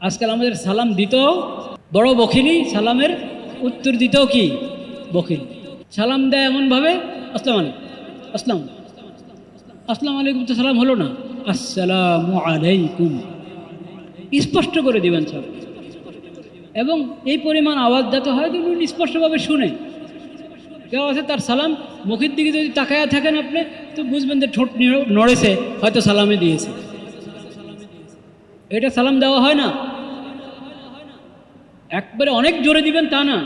আজকাল আমাদের সালাম দিতেও বড় বখিলি সালামের উত্তর দিতেও কি বখিল সালাম দেয় এমনভাবে, আসসালাম আলাইকুম। আসসালাম আসসালাম আলাইকুম তো সালাম হলো না। আসসালামু আলাইকুম। স্পষ্ট করে দিবেন সব। এবং এই পরিমাণ আওয়াজ যাতে হয় উনি স্পষ্টভাবে শুনে। কেউ আছে তার সালাম মুখের দিকে যদি তাকায়া থাকেন আপনি, তো বুঝবেন যে ঠোঁট নিড়- নড়েছে, হয়তো সালামে দিয়েছে। এটা সালাম দেওয়া হয় না? একবারে অনেক জোরে দিবেন তা না।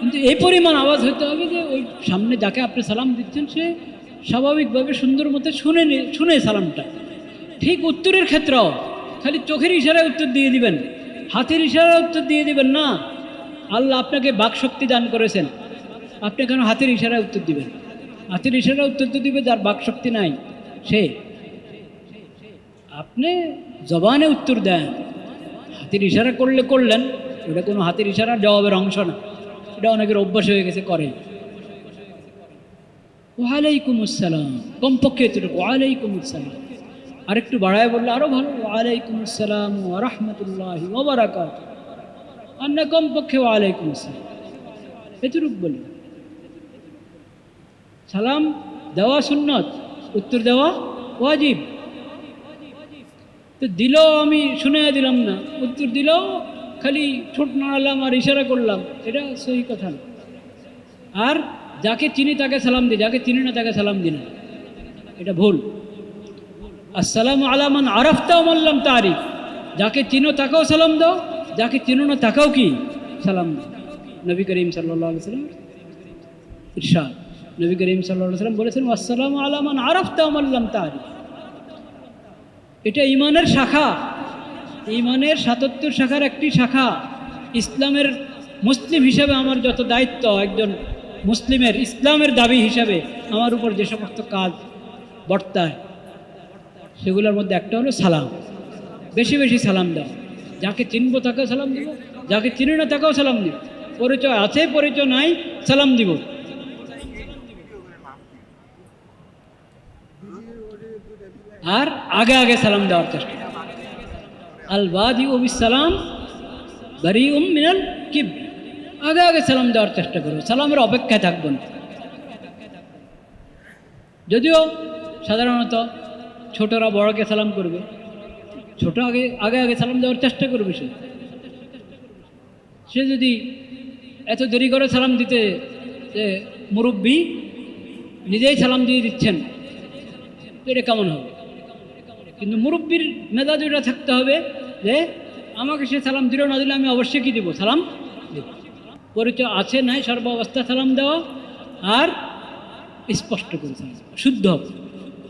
কিন্তু এই পরিমাণ আওয়াজ হতে হবে যে ওই সামনে যাকে আপনি সালাম দিচ্ছেন, সে স্বাভাবিকভাবে সুন্দর মতো শুনে শুনে সালামটা। ঠিক উত্তরের ক্ষেত্রেও, খালি চোখের ইশারায় উত্তর দিয়ে দিবেন। হাতের ইশারায় উত্তর দিয়ে দিবেন না। আল্লাহ আপনাকে বাকশক্তি দান করেছেন। আপনি কেন হাতের ইশারায় উত্তর দিবেন? হাতের ইশারায় উত্তর তো দিবে যার বাকশক্তি নাই, সে। আপনি জবানে উত্তর দেন। হাতের ইশারা করলে করলেন। এটা কোনো হাতের ইশারা জবাবের অংশ না। এটা অনেকের অভ্যাস হয়ে গেছে, করে। ওয়ালাইকুম আসসালাম কমপক্ষে এতটুকু। ওয়ালাইকুম আসসালাম আরেকটু বাড়ায় বললে আরও ভালো। ওয়ালাইকুম আসসালাম রহমতুল্লাহ ওবরাকাত আর না কমপক্ষে ওয়ালাইকুম আসসালাম এতটুকু বলি। সালাম দেওয়া সুন্নত, উত্তর দেওয়া ওয়াজিব। তো দিলেও আমি শুনে দিলাম না, উত্তর দিলেও খালি ঠোঁট নাড়ালাম আর ইশারা করলাম, এটা সহি কথা আর যাকে চিনি তাকে সালাম দিই যাকে চিনি না তাকে সালাম দিই না। এটা ভুল। আসসালামু আলামান আরফতাও মাল্লাম তারিফ যাকে চিনো তাকেও সালাম দাও, যাকে চিনো না তাকেও কি সালাম নবী করিম সাল্লাম ইরশাদ। নবী করিম সাল্লাহ সাল্লাম বলেছেন, আসসালামু আলামান আরফতাও মাল্লাম তারিফ এটা ইমানের শাখা। ইমানের সাতাত্তর শাখার একটি শাখা ইসলামের মুসলিম হিসাবে আমার যত দায়িত্ব, একজন মুসলিমের ইসলামের দাবি হিসাবে আমার উপর যে সমস্ত কাজ বর্তায়, সেগুলোর মধ্যে একটা হলো সালাম। বেশি বেশি সালাম দাও। যাকে চিনবো তাকেও সালাম দিব, যাকে চিনি না তাকেও সালাম দিব। পরিচয় আছে, পরিচয় নাই, সালাম দিব। আর আগে আগে সালাম দেওয়ার চেষ্টা। আল বাদি সালাম বারি উম মিনাল কিব আগে আগে সালাম দেওয়ার চেষ্টা করো। সালামের অপেক্ষায় থাকব না যদিও সাধারণত ছোটরা বড়কে সালাম করবে। ছোট আগে আগে আগে সালাম দেওয়ার চেষ্টা করবে সে। সে যদি এত দেরি করে সালাম দিতে যে মুরব্বী নিজেই সালাম দিয়ে দিচ্ছেন এটা কেমন হবে? কিন্তু মুরব্বীর মেজাজ ওটা থাকতে হবে যে আমাকে সে সালাম দিল, না দিলে আমি অবশ্যই কি দেবো? সালাম? পরিচয় আছে, নাই সর্বাবস্থা সালাম দেওয়া আর স্পষ্ট করে সালাম শুদ্ধ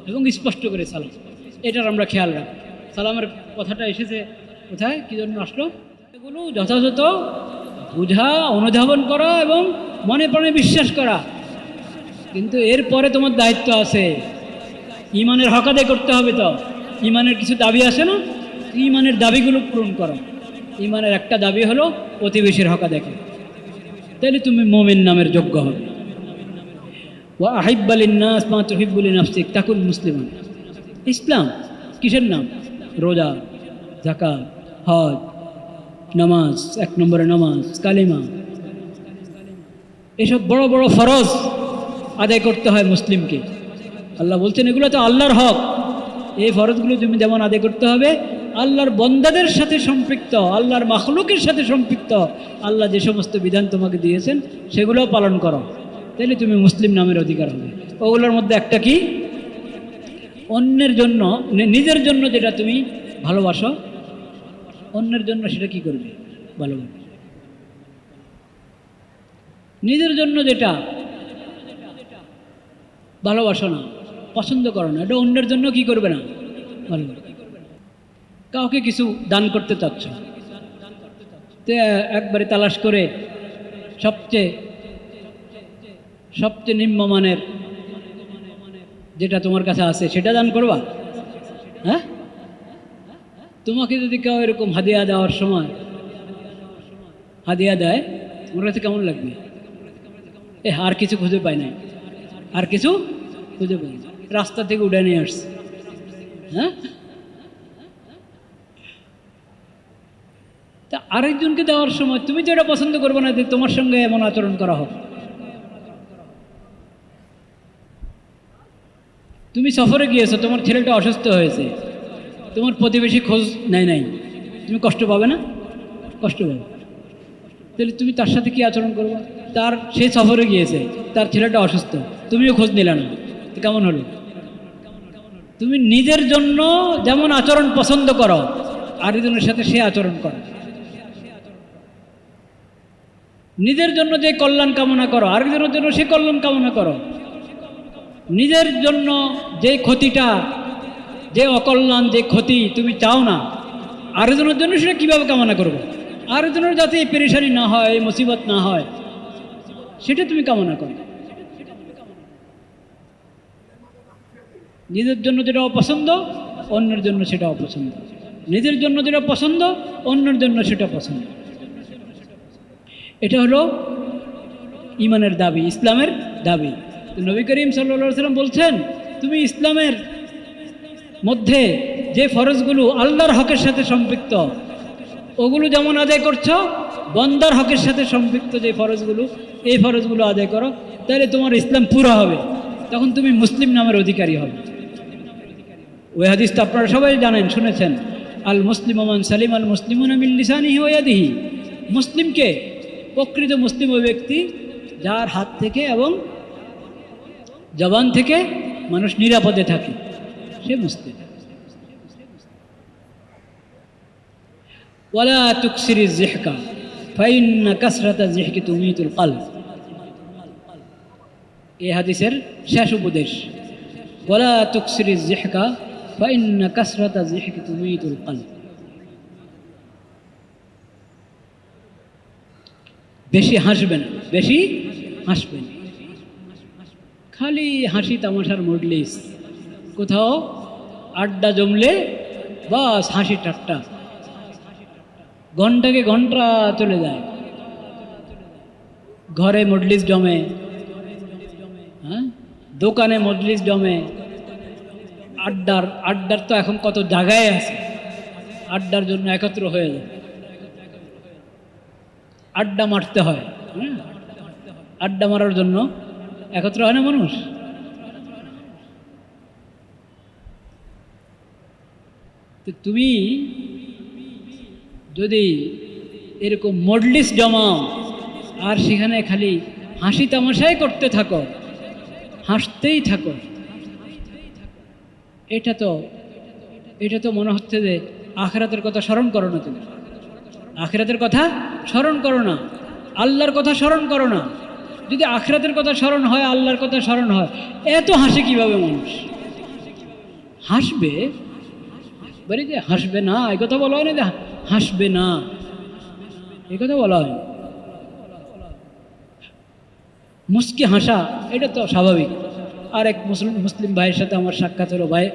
এবং স্পষ্ট করে সালাম। এটার আমরা খেয়াল রাখি সালামের কথাটা এসেছে কোথায়? কী জন্য আসলো? এগুলো যথাযথ বোঝা, অনুধাবন করা এবং মনে প্রাণে বিশ্বাস করা। কিন্তু এরপরে তোমার দায়িত্ব আছে। ইমানের হক আদায় করতে হবে তো। ইমানের কিছু দাবি আছে না? ইমানের দাবিগুলো পূরণ করো। ইমানের একটা দাবি হলো, প্রতিবেশীর হকা দেখে তাহলে তুমি মোমেন নামের যোগ্য হবে। ও আহিব্বালিন নাস মা তহিব্বুলিন আফসিক তাকুন মুসলিমান। ইসলাম কিসের নাম? রোজা জাকাত হজ, নামাজ, এক নম্বরে নামাজ, কালিমা। এসব বড় বড় ফরজ আদায় করতে হয় মুসলিমকে। আল্লাহ বলছেন, এগুলো তো আল্লাহর হক। এই ফরজগুলো তুমি যেমন আদায় করতে হবে আল্লাহর বন্দাদের সাথে সম্পৃক্ত, আল্লাহর মাখলুকের সাথে সম্পৃক্ত, আল্লাহ যে সমস্ত বিধান তোমাকে দিয়েছেন, সেগুলোও পালন করো। তাহলে তুমি মুসলিম নামের অধিকার হবে। ওগুলোর মধ্যে একটা কি? অন্যের জন্য নিজের জন্য যেটা তুমি ভালোবাসো, অন্যের জন্য সেটা কি করবে? ভালোবাসবে নিজের জন্য যেটা ভালোবাসো না, পছন্দ করো না, এটা অন্যের জন্য কি করবে না? ভালো কাউকে কিছু দান করতে চাচ্ছ? তে, একবারে তালাশ করে সবচেয়ে সবচেয়ে নিম্নমানের যেটা তোমার কাছে আছে, সেটা দান করবা? হ্যাঁ? তোমাকে যদি কেউ এরকম হাদিয়া দেওয়ার সময়, হাদিয়া দেয়, তোমার কাছে কেমন লাগবে? এ, আর কিছু খুঁজে পাই নাই। আর কিছু খুঁজে পাই না। রাস্তা থেকে উঠে নিয়ে আসছে। হ্যাঁ? আরেকজনকে দেওয়ার সময় তুমি এটা পছন্দ করবে না, যে তোমার সঙ্গে এমন আচরণ করা হোক। তুমি সফরে গিয়েছো, তোমার ছেলেটা অসুস্থ হয়েছে। তোমার প্রতিবেশী খোঁজ নেয় নাই। তুমি কষ্ট পাবে না? কষ্ট পাবে। তাহলে তুমি তার সাথে কি আচরণ করবে? তার, সে সফরে গিয়েছে, তার ছেলেটা অসুস্থ, তুমিও খোঁজ নিলে না। কেমন হলো? তুমি নিজের জন্য যেমন আচরণ পছন্দ করো, আরেকজনের সাথে সে আচরণ করো। নিজের জন্য যে কল্যাণ কামনা করো, আরেকজনের জন্য সে কল্যাণ কামনা করো। নিজের জন্য যে ক্ষতিটা, যে অকল্যাণ, যে ক্ষতি তুমি চাও না, আরেকজনের জন্য সেটা কীভাবে কামনা করবে? আরেকজনের যাতে এই পেরেশানি না হয়, এই মুসিবত না হয়, সেটা তুমি কামনা করো। নিজের জন্য যেটা অপছন্দ, অন্যের জন্য সেটা অপছন্দ। নিজের জন্য যেটা পছন্দ, অন্যের জন্য সেটা পছন্দ। এটা হলো ইমানের দাবি, ইসলামের দাবি। নবী করিম সাল্লা সাল্লাম বলছেন, তুমি ইসলামের মধ্যে যে ফরজগুলো আল্লাহর হকের সাথে সম্পৃক্ত, ওগুলো যেমন আদায় করছ, বন্দার হকের সাথে সম্পৃক্ত যে ফরজগুলো, এই ফরজগুলো আদায় করো, তাহলে তোমার ইসলাম পুরো হবে। তখন তুমি মুসলিম নামের অধিকারী হবে। ওই হাদিস তো আপনারা সবাই জানেন, শুনেছেন। আল মুসলিম ওমান সালিম আল মুসলিমুন মিল্লিসানি ওয়াদিহি মুসলিমকে প্রকৃত মুসলিম ওই ব্যক্তি যার হাত থেকে এবং জবান থেকে মানুষ নিরাপদে থাকে। সে মুসলিম। ওয়ালা তুকসিরি জিহকা ফাইন্না কাসরাতা জিহকি তুমিতুল কাল এ হাদিসের শেষ উপদেশ। ওয়ালা তুকসিরি জিহকা ফাইন্না কাসরাতা জিহকি তুমিতুল কাল বেশি হাসবেন বেশি হাসবেন। খালি হাসি তামাশার মডলিস কোথাও আড্ডা জমলে বাস হাসি ঠাট্টা। ঘন্টাকে ঘণ্টা চলে যায়। ঘরে মজলিস জমে হ্যাঁ? দোকানে মজলিস জমে। আড্ডার আড্ডার তো এখন কত জায়গায় আছে। আড্ডার জন্য একত্র হয়ে যায়। আড্ডা মারতে হয় আড্ডা মারার জন্য একত্র হয় না মানুষ? তো তুমি যদি এরকম মডলিস জমাও আর সেখানে খালি হাসি তামাশাই করতে থাকো, হাসতেই থাকো, এটা তো এটা তো মনে হচ্ছে যে আখরাতের কথা স্মরণ করো না তুমি। আখেরাতের কথা স্মরণ করো না। আল্লাহর কথা স্মরণ করো না। যদি আখরাতের কথা স্মরণ হয়, আল্লাহর কথা স্মরণ হয়, এত হাসে কীভাবে মানুষ? হাসবে? বলি যে হাসবে না, এই কথা বলা হয় না যে হাসবে না। এই কথা বলা হয় মুস্কি হাসা, এটা তো স্বাভাবিক। আরেক মুসলিম মুসলিম ভাইয়ের সাথে আমার সাক্ষাৎ হলো, ভাই।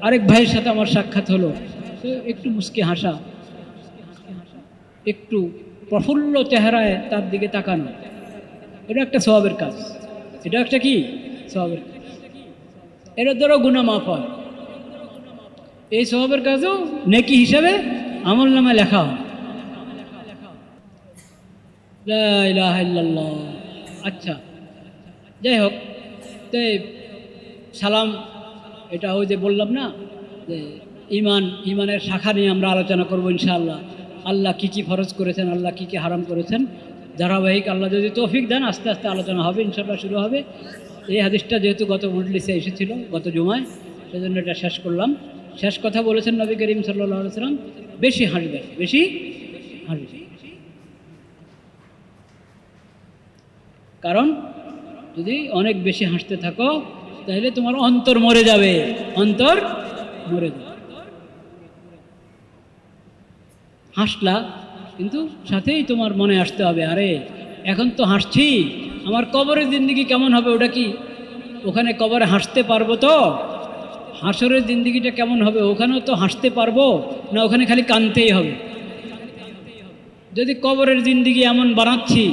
আরেক ভাইয়ের সাথে আমার সাক্ষাৎ হলো। একটু মুস্কি হাসা। একটু প্রফুল্ল চেহারায় তার দিকে তাকানো। এটা একটা স্বভাবের কাজ। এটা একটা কি? স্বভাবের কাজ। এটার দ্বারা গুণা মাফ হয়। এই স্বভাবের কাজও নেকি হিসাবে আমল নামে লেখা। আচ্ছা যাই হোক, তো সালাম, এটা ওই যে বললাম না, যে ইমান, ইমানের শাখা নিয়ে আমরা আলোচনা করব ইনশাআল্লাহ। আল্লাহ কি কি ফরজ করেছেন, আল্লাহ কি কি হারাম করেছেন, ধারাবাহিক আল্লাহ যদি তৌফিক দেন, আস্তে আস্তে আলোচনা হবে ইনশাল্লাহ শুরু হবে। এই হাদিসটা যেহেতু গত মজলিসে এসেছিল, গত জুমায়, সেজন্য এটা শেষ করলাম। শেষ কথা বলেছেন নবী করিম সাল্লাহ সাল্লাম বেশি হাসবেন বেশি হাসবেন কারণ, যদি অনেক বেশি হাসতে থাকো তাহলে তোমার অন্তর মরে যাবে, অন্তর মরে যাবে। হাসলা, কিন্তু সাথেই তোমার মনে আসতে হবে, আরে এখন তো হাসছি, আমার কবরের জিন্দিগি কেমন হবে ওটা কি? ওখানে কবরে হাসতে পারব তো? হাসরের জিন্দিগিটা কেমন হবে? ওখানেও তো হাসতে পারব, না ওখানে খালি কানতেই হবে? যদি কবরের জিন্দিগি এমন বানাচ্ছি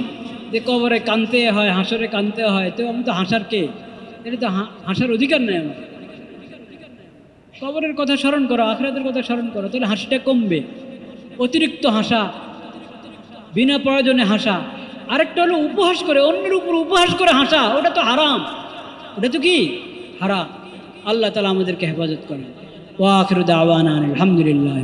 যে কবরে কানতে হয়, হাসরে কানতে হয়, তো আমি তো হাসার কে? এটা তো হাসার অধিকার নেই আমার। কবরের কথা স্মরণ করো, আখরাতের কথা স্মরণ করো, তাহলে হাসিটা কমবে। অতিরিক্ত হাসা, বিনা প্রয়োজনে হাসা। আরেকটা হলো উপহাস করে, অন্যের উপর উপহাস করে হাসা, ওটা তো হারাম। ওটা তো কি? হারাম। আল্লাহ তালা আমাদেরকে হেফাজত করেন। ওয়াখির আওয়ান আলহামদুলিল্লাহ